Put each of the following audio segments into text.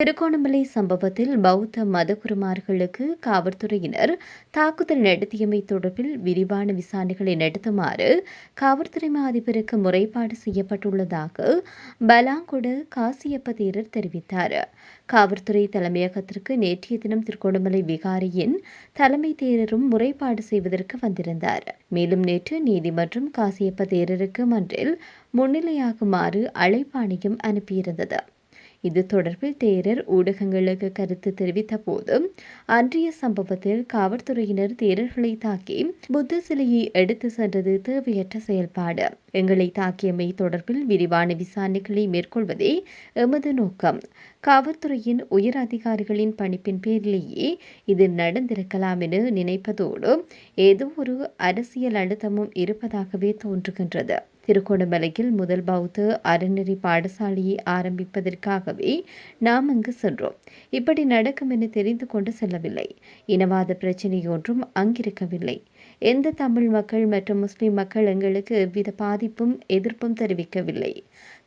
திருகோணமலை சம்பவத்தில் பௌத்த மதகுருமார்களுக்கு காவல்துறையினர் தாக்குதல் நடத்தியமை தொடர்பில் விரிவான விசாரணைகளை நடத்துமாறு காவல்துறை மா அதிபருக்கு முறைப்பாடு செய்யப்பட்டுள்ளதாக பலாங்குட காசியப்ப தேரர் தெரிவித்தார். காவல்துறை தலைமையகத்திற்கு நேற்றைய தினம் திருகோணமலை விகாரியின் தலைமை தேரரும் முறைப்பாடு செய்வதற்கு வந்திருந்தார். மேலும் நேற்று நீதிமன்றம் காசியப்ப தேரருக்கு மன்றில் முன்னிலையாகுமாறு அழைப்பாணையும் அனுப்பியிருந்தது. இது தொடர்பில் தேரர் ஊடகங்களுக்கு கருத்து தெரிவித்த போது அன்றைய சம்பவத்தில் காவல்துறையினர் தேரர்களை தாக்கி புத்த சிலையை எடுத்து சென்றது தேவையற்ற செயல்பாடு. எங்களை தாக்கியமை தொடர்பில் விரிவான விசாரணைகளை மேற்கொள்வதே எமது நோக்கம். காவல்துறையின் உயர் அதிகாரிகளின் பணிப்பின் பேரிலேயே இது நடந்திருக்கலாம் என நினைப்பதோடு ஏதோ ஒரு அரசியல் அழுத்தமும் இருப்பதாகவே தோன்றுகின்றது. திருகோணமலையில் முதல் பௌத்த அறநெறி பாடசாலையை ஆரம்பிப்பதற்காகவே நாம் அங்கு சென்றோம். இப்படி நடக்கும் என தெரிந்து கொண்டு செல்லவில்லை. இனவாத பிரச்சனையொன்றும் அங்கிருக்கவில்லை. எந்த தமிழ் மக்கள் மற்றும் முஸ்லிம் மக்கள் எங்களுக்கு எவ்வித பாதிப்பும் எதிர்ப்பும் தெரிவிக்கவில்லை.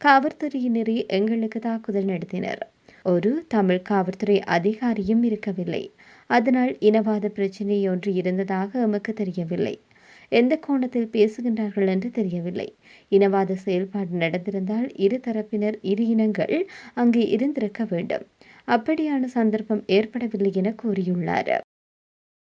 காவல்துறையினரே எங்களுக்கு தாக்குதல் நடத்தினர். ஒரு தமிழ் காவல்துறை அதிகாரியும் இருக்கவில்லை. அதனால் இனவாத பிரச்சனை ஒன்று இருந்ததாக எமக்கு தெரியவில்லை. எந்த கோணத்தில் பேசுகின்றார்கள் என்று தெரியவில்லை. இனவாத செயல்பாடு நடந்திருந்தால் இரு தரப்பினர் இரு இனங்கள் அங்கு இருந்திருக்க வேண்டும். அப்படியான சந்தர்ப்பம் ஏற்படவில்லை என கூறியுள்ளார்.